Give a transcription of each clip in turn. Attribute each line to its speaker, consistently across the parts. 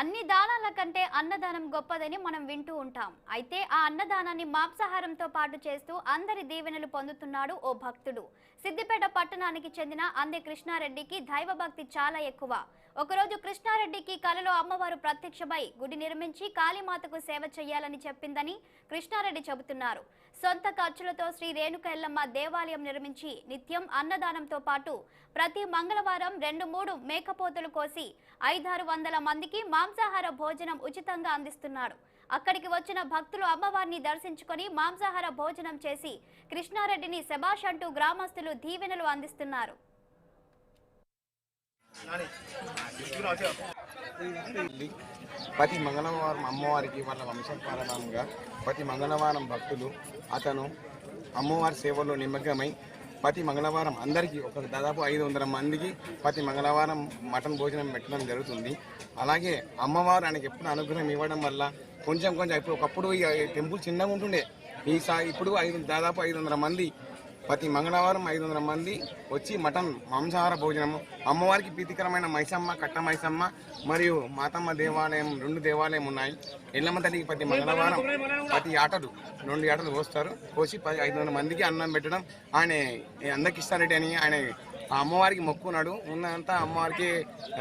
Speaker 1: అన్ని దానాల కంటే అన్నదానం గొప్పదని మనం వింటూ ఉంటాం. అయితే ఆ అన్నదానాన్ని మాంసాహారంతో పాటు చేస్తూ అందరి దీవెనలు పొందుతున్నాడు ఓ భక్తుడు. సిద్దిపేట పట్టణానికి చెందిన అందే కృష్ణారెడ్డికి దైవభక్తి చాలా ఎక్కువ. ఒకరోజు కృష్ణారెడ్డికి కలలో అమ్మవారు ప్రత్యక్షమై గుడి నిర్మించి కాళీమాతకు సేవ చేయాలని చెప్పిందని కృష్ణారెడ్డి చెబుతున్నారు. సొంత ఖర్చులతో శ్రీ రేణుక ఎల్లమ్మ దేవాలయం నిర్మించి నిత్యం అన్నదానంతో పాటు ప్రతి మంగళవారం రెండు మూడు మేకపోతులు కోసి ఐదారు వందల మందికి మాంసాహార భోజనం ఉచితంగా అందిస్తున్నాడు అక్కడికి వచ్చిన భక్తులు అమ్మవారిని దర్శించుకొని మాంసాహార భోజనం చేసి కృష్ణారెడ్డిని శబాష్ అంటూ గ్రామస్తులు దీవెనలు అందిస్తున్నారు.
Speaker 2: ప్రతి మంగళవారం అమ్మవారికి వాళ్ళ వంశపాలనంగా ప్రతి మంగళవారం భక్తులు అతను అమ్మవారి సేవలో నిమగ్నమై ప్రతి మంగళవారం అందరికీ ఒక దాదాపు ఐదు వందల మందికి ప్రతి మంగళవారం మటన్ భోజనం పెట్టడం జరుగుతుంది. అలాగే అమ్మవారు ఆయనకి ఎప్పుడు అనుగ్రహం ఇవ్వడం వల్ల కొంచెం కొంచెం ఇప్పుడు ఒకప్పుడు ఈ టెంపుల్ చిన్నగా ఉంటుండే. ఈసారి ఇప్పుడు ఐదు దాదాపు ఐదు వందల మంది ప్రతి మంగళవారం ఐదు వందల మంది వచ్చి మటన్ మాంసాహార భోజనము. అమ్మవారికి ప్రీతికరమైన మైసమ్మ కట్ట మైసమ్మ మరియు మాతమ్మ దేవాలయం రెండు దేవాలయం ఉన్నాయి. ఎల్లమ్మ తల్లికి ప్రతి మంగళవారం ప్రతి ఆటలు రెండు ఆటలు కోస్తారు కోసి పది ఐదు వందల మందికి అన్నం పెట్టడం. ఆయన అందరికి ఇస్తారటి అని ఆయన ఆ అమ్మవారికి మొక్కున్నాడు. ఉన్నంతా అమ్మవారికి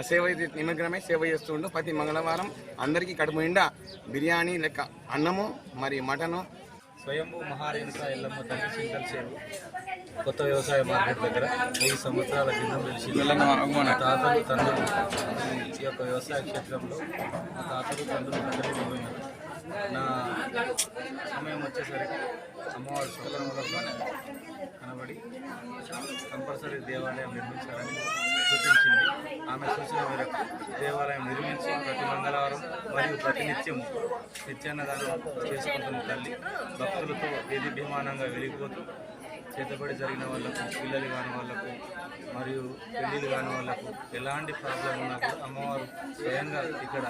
Speaker 2: సేవ నిమగ్నమే నిమగ్నమై సేవ చేస్తుండు. ప్రతి మంగళవారం అందరికీ కడుపు నిండా బిర్యానీ లెక్క అన్నము మరి మటను
Speaker 3: స్వయంభూ మహారేణుక ఎల్లమ్మ తల్లి సింగల్ చెరువు కొత్త వ్యవసాయ మార్కెట్ దగ్గర వెయ్యి సంవత్సరాల వెలిసి మా తాతలు తండ్రులు ఈ యొక్క వ్యవసాయ క్షేత్రంలో తాతలు తండ్రులు సమయం వచ్చేసరికి అమ్మవారి స్వప్నంలో కనబడి కంపల్సరీ దేవాలయం నిర్మించాలని సూచించింది. ఆమె సూచన మేరకు దేవాలయం నిర్మించి ప్రతి మంగళవారం మరియు ప్రతినిత్యం నిత్యాన్నదానం చేసుకుంటున్న తల్లి భక్తులతో ఏది భీమానంగా వెలిగిపోతూ చేతబడి జరిగిన వాళ్ళకు పిల్లలు కాని వాళ్ళకు మరియు పెళ్ళిళ్ళు కాని వాళ్ళకు ఎలాంటి ప్రాబ్లం ఉన్నా కూడా అమ్మవారు స్వయంగా ఇక్కడ